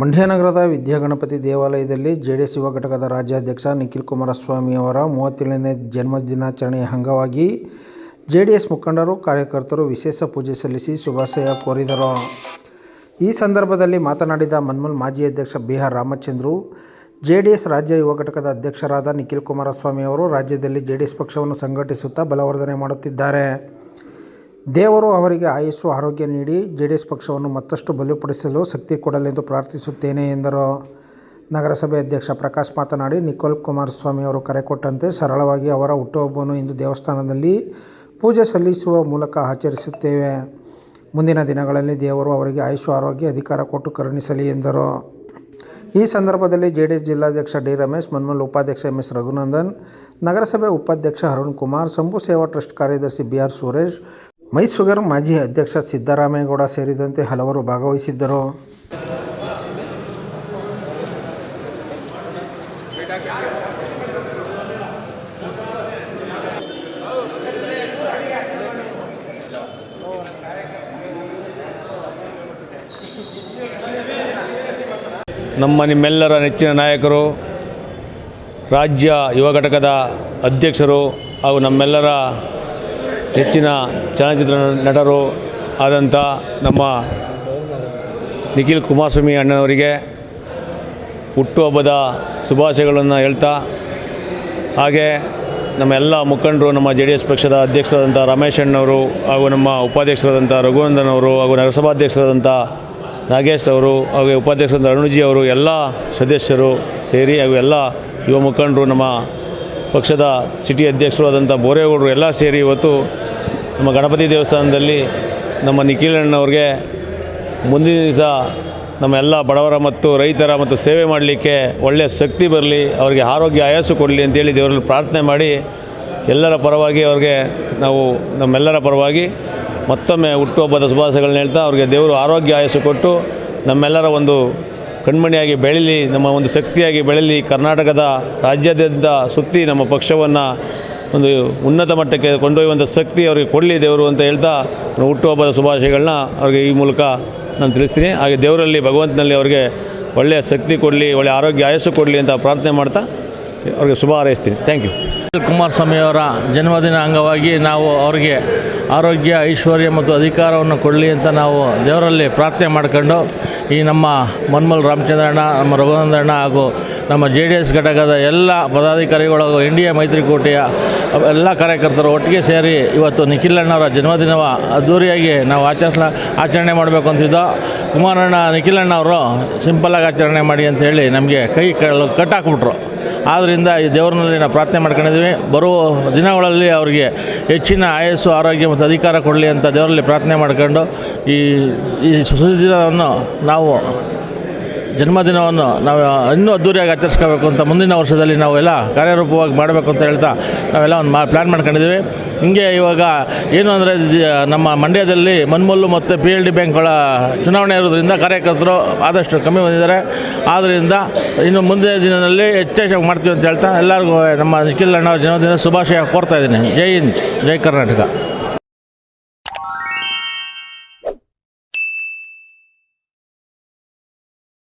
ಮಂಡ್ಯ ನಗರದ ವಿದ್ಯಾಗಣಪತಿ ದೇವಾಲಯದಲ್ಲಿ ಜೆಡಿಎಸ್ ಯುವ ಘಟಕದ ರಾಜ್ಯಾಧ್ಯಕ್ಷ ನಿಖಿಲ್ ಕುಮಾರಸ್ವಾಮಿ ಅವರ ಮೂವತ್ತೇಳನೇ ಜನ್ಮದಿನಾಚರಣೆಯ ಅಂಗವಾಗಿ ಜೆಡಿಎಸ್ ಮುಖಂಡರು, ಕಾರ್ಯಕರ್ತರು ವಿಶೇಷ ಪೂಜೆ ಸಲ್ಲಿಸಿ ಶುಭಾಶಯ ಕೋರಿದರು. ಈ ಸಂದರ್ಭದಲ್ಲಿ ಮಾತನಾಡಿದ ಮನ್ಮಲ್ ಮಾಜಿ ಅಧ್ಯಕ್ಷ ಬಿ ಆರ್ ರಾಮಚಂದ್ರು, ಜೆಡಿಎಸ್ ರಾಜ್ಯ ಯುವ ಘಟಕದ ಅಧ್ಯಕ್ಷರಾದ ನಿಖಿಲ್ ಕುಮಾರಸ್ವಾಮಿ ಅವರು ರಾಜ್ಯದಲ್ಲಿ ಜೆಡಿಎಸ್ ಪಕ್ಷವನ್ನು ಸಂಘಟಿಸುತ್ತಾ ಬಲವರ್ಧನೆ ಮಾಡುತ್ತಿದ್ದಾರೆ. ದೇವರು ಅವರಿಗೆ ಆಯಸ್ಸು, ಆರೋಗ್ಯ ನೀಡಿ ಜೆ ಡಿ ಎಸ್ ಪಕ್ಷವನ್ನು ಮತ್ತಷ್ಟು ಬಲಪಡಿಸಲು ಶಕ್ತಿ ಕೊಡಲೆಂದು ಪ್ರಾರ್ಥಿಸುತ್ತೇನೆ ಎಂದರು. ನಗರಸಭೆ ಅಧ್ಯಕ್ಷ ಪ್ರಕಾಶ್ ಮಾತನಾಡಿ, ನಿಖೋಲ್ ಕುಮಾರಸ್ವಾಮಿ ಅವರು ಕರೆ ಕೊಟ್ಟಂತೆ ಸರಳವಾಗಿ ಅವರ ಹುಟ್ಟುಹಬ್ಬವನ್ನು ಇಂದು ದೇವಸ್ಥಾನದಲ್ಲಿ ಪೂಜೆ ಸಲ್ಲಿಸುವ ಮೂಲಕ ಆಚರಿಸುತ್ತೇವೆ. ಮುಂದಿನ ದಿನಗಳಲ್ಲಿ ದೇವರು ಅವರಿಗೆ ಆಯುಷು ಆರೋಗ್ಯ, ಅಧಿಕಾರ ಕೊಟ್ಟು ಕರುಣಿಸಲಿ ಎಂದರು. ಈ ಸಂದರ್ಭದಲ್ಲಿ ಜೆ ಡಿ ಎಸ್ ಜಿಲ್ಲಾಧ್ಯಕ್ಷ ಡಿ ರಮೇಶ್, ಮನ್ಮಲ್ ಉಪಾಧ್ಯಕ್ಷ ಎಂ ಎಸ್ ರಘುನಂದನ್, ನಗರಸಭೆ ಉಪಾಧ್ಯಕ್ಷ ಅರುಣ್ ಕುಮಾರ್, ಸಂಭು ಸೇವಾ ಟ್ರಸ್ಟ್ ಕಾರ್ಯದರ್ಶಿ ಬಿ ಆರ್ ಸುರೇಶ್ ಮೈಸೂಗರ್ ಮಾಜಿ ಅಧ್ಯಕ್ಷ ಸಿದ್ದರಾಮೇಗೌಡ ಸೇರಿದಂತೆ ಹಲವರು ಭಾಗವಹಿಸಿದ್ದರು. ನಮ್ಮ ನಿಮ್ಮೆಲ್ಲರ ನೆಚ್ಚಿನ ನಾಯಕರು, ರಾಜ್ಯ ಯುವ ಘಟಕದ ಅಧ್ಯಕ್ಷರು ಹಾಗೂ ನಮ್ಮೆಲ್ಲರ ನೆಚ್ಚಿನ ಚಲನಚಿತ್ರ ನಟರು ಆದಂಥ ನಮ್ಮ ನಿಖಿಲ್ ಕುಮಾರಸ್ವಾಮಿ ಅಣ್ಣನವರಿಗೆ ಹುಟ್ಟುಹಬ್ಬದ ಶುಭಾಶಯಗಳನ್ನು ಹೇಳ್ತಾ, ಹಾಗೆ ನಮ್ಮ ಎಲ್ಲ ಮುಖಂಡರು, ನಮ್ಮ ಜೆ ಡಿ ಎಸ್ ಪಕ್ಷದ ಅಧ್ಯಕ್ಷರಾದಂಥ ರಮೇಶ್ ಅಣ್ಣವರು ಹಾಗೂ ನಮ್ಮ ಉಪಾಧ್ಯಕ್ಷರಾದಂಥ ರಘುನಂದನ್ ಅವರು ಹಾಗೂ ನಗರಸಭಾಧ್ಯಕ್ಷರಾದಂಥ ನಾಗೇಶ್ ಅವರು ಹಾಗೆ ಉಪಾಧ್ಯಕ್ಷರಾದಂಥ ಅರುಣಜಿ ಅವರು, ಎಲ್ಲ ಸದಸ್ಯರು ಸೇರಿ ಹಾಗೂ ಎಲ್ಲ ಯುವ ಮುಖಂಡರು ನಮ್ಮ ಪಕ್ಷದ ಸಿಟಿ ಅಧ್ಯಕ್ಷರು ಆದಂಥ ಬೋರೇಗೌಡರು ಎಲ್ಲ ಸೇರಿ ಇವತ್ತು ನಮ್ಮ ಗಣಪತಿ ದೇವಸ್ಥಾನದಲ್ಲಿ ನಮ್ಮ ನಿಖಿಲಣ್ಣವ್ರಿಗೆ ಮುಂದಿನ ದಿವಸ ನಮ್ಮ ಎಲ್ಲ ಬಡವರ ಮತ್ತು ರೈತರ ಮತ್ತು ಸೇವೆ ಮಾಡಲಿಕ್ಕೆ ಒಳ್ಳೆಯ ಶಕ್ತಿ ಬರಲಿ, ಅವರಿಗೆ ಆರೋಗ್ಯ ಆಯಾಸು ಕೊಡಲಿ ಅಂತೇಳಿ ದೇವರಲ್ಲಿ ಪ್ರಾರ್ಥನೆ ಮಾಡಿ ಎಲ್ಲರ ಪರವಾಗಿ ಅವ್ರಿಗೆ ನಾವು ನಮ್ಮೆಲ್ಲರ ಪರವಾಗಿ ಮತ್ತೊಮ್ಮೆ ಹುಟ್ಟುಹಬ್ಬದ ಶುಭಾಶಯಗಳನ್ನ ಹೇಳ್ತಾ ಅವ್ರಿಗೆ ದೇವರು ಆರೋಗ್ಯ ಆಯಸ್ಸು ಕೊಟ್ಟು ನಮ್ಮೆಲ್ಲರ ಒಂದು ಕಣ್ಮಣಿಯಾಗಿ ಬೆಳೀಲಿ, ನಮ್ಮ ಒಂದು ಶಕ್ತಿಯಾಗಿ ಬೆಳೀಲಿ ಕರ್ನಾಟಕದ ರಾಜ್ಯಾದ್ಯಂತ ಸುತ್ತಿ ನಮ್ಮ ಪಕ್ಷವನ್ನು ಒಂದು ಉನ್ನತ ಮಟ್ಟಕ್ಕೆ ಕೊಂಡೊಯ್ಯುವಂಥ ಶಕ್ತಿ ಅವರಿಗೆ ಕೊಡಲಿ ದೇವರು ಅಂತ ಹೇಳ್ತಾ ಹುಟ್ಟುಹಬ್ಬದ ಶುಭಾಶಯಗಳನ್ನ ಅವ್ರಿಗೆ ಈ ಮೂಲಕ ನಾನು ತಿಳಿಸ್ತೀನಿ. ಹಾಗೆ ದೇವರಲ್ಲಿ, ಭಗವಂತನಲ್ಲಿ ಅವರಿಗೆ ಒಳ್ಳೆಯ ಶಕ್ತಿ ಕೊಡಲಿ, ಒಳ್ಳೆಯ ಆರೋಗ್ಯ, ಆಯಸ್ಸು ಕೊಡಲಿ ಅಂತ ಪ್ರಾರ್ಥನೆ ಮಾಡ್ತಾ ಅವ್ರಿಗೆ ಶುಭ ಹಾರೈಸ್ತೀನಿ. ಥ್ಯಾಂಕ್ ಯು ಕುಮಾರಸ್ವಾಮಿ ಅವರ ಜನ್ಮದಿನ ಅಂಗವಾಗಿ ನಾವು ಅವರಿಗೆ ಆರೋಗ್ಯ, ಐಶ್ವರ್ಯ ಮತ್ತು ಅಧಿಕಾರವನ್ನು ಕೊಡಲಿ ಅಂತ ನಾವು ದೇವರಲ್ಲಿ ಪ್ರಾರ್ಥನೆ ಮಾಡ್ಕೊಂಡು ಈ ನಮ್ಮ ಮನ್ಮಲ್ ರಾಮಚಂದ್ರಣ್ಣ, ನಮ್ಮ ರಘುನಂದ್ರಣ್ಣ ಹಾಗೂ ನಮ್ಮ ಜೆ ಡಿ ಎಸ್ ಘಟಕದ ಎಲ್ಲ ಪದಾಧಿಕಾರಿಗಳು ಎನ್ ಡಿ ಎ ಮೈತ್ರಿಕೂಟೆಯ ಎಲ್ಲ ಕಾರ್ಯಕರ್ತರು ಒಟ್ಟಿಗೆ ಸೇರಿ ಇವತ್ತು ನಿಖಿಲಣ್ಣವರ ಜನ್ಮದಿನವ ಅದ್ದೂರಿಯಾಗಿ ನಾವು ಆಚರಿಸ ಆಚರಣೆ ಮಾಡಬೇಕು ಅಂತಿದ್ದೋ. ಕುಮಾರಣ್ಣ ನಿಖಿಲಣ್ಣ ಅವರು ಸಿಂಪಲ್ಲಾಗಿ ಆಚರಣೆ ಮಾಡಿ ಅಂತ ಹೇಳಿ ನಮಗೆ ಕೈ ಕಟ್ಟಾಕ್ಬಿಟ್ರು ಆದ್ದರಿಂದ ಈ ದೇವರಲ್ಲಿ ನಾವು ಪ್ರಾರ್ಥನೆ ಮಾಡ್ಕೊಂಡಿದ್ದೀವಿ ಬರುವ ದಿನಗಳಲ್ಲಿ ಅವರಿಗೆ ಹೆಚ್ಚಿನ ಆಯಸ್ಸು, ಆರೋಗ್ಯ ಮತ್ತು ಅಧಿಕಾರ ಕೊಡಲಿ ಅಂತ ದೇವರಲ್ಲಿ ಪ್ರಾರ್ಥನೆ ಮಾಡ್ಕೊಂಡು ಈ ಈ ಸುಸುದಿನವನ್ನು ನಾವು ಜನ್ಮದಿನವನ್ನು ನಾವು ಇನ್ನೂ ಅದ್ದೂರಿಯಾಗಿ ಆಚರಿಸ್ಕೋಬೇಕು ಅಂತ ಮುಂದಿನ ವರ್ಷದಲ್ಲಿ ನಾವೆಲ್ಲ ಕಾರ್ಯರೂಪವಾಗಿ ಮಾಡಬೇಕು ಅಂತ ಹೇಳ್ತಾ ನಾವೆಲ್ಲ ಒಂದು ಮಾ ಪ್ಲ್ಯಾನ್ ಮಾಡ್ಕೊಂಡಿದ್ದೀವಿ. ಹಿಂಗೆ ಇವಾಗ ಏನು ಅಂದರೆ ನಮ್ಮ ಮಂಡ್ಯದಲ್ಲಿ ಮನ್ಮುಲ್ಲು ಮತ್ತು ಪಿ ಎಲ್ ಡಿ ಬ್ಯಾಂಕ್ಗಳ ಚುನಾವಣೆ ಇರೋದ್ರಿಂದ ಕಾರ್ಯಕರ್ತರು ಆದಷ್ಟು ಕಮ್ಮಿ ಬಂದಿದ್ದಾರೆ. ಆದ್ದರಿಂದ ಇನ್ನು ಮುಂದಿನ ದಿನದಲ್ಲಿ ಹೆಚ್ಚೆಚ್ಚಾಗಿ ಮಾಡ್ತೀವಿ ಅಂತ ಹೇಳ್ತಾ ಎಲ್ಲರಿಗೂ ನಮ್ಮ ನಿಖಿಲ್ ಅಣ್ಣವ್ರ ಜನ್ಮದಿನ ಶುಭಾಶಯ ಕೋರ್ತಾ ಇದ್ದೀನಿ. ಜೈ ಹಿಂದ್, ಜೈ ಕರ್ನಾಟಕ.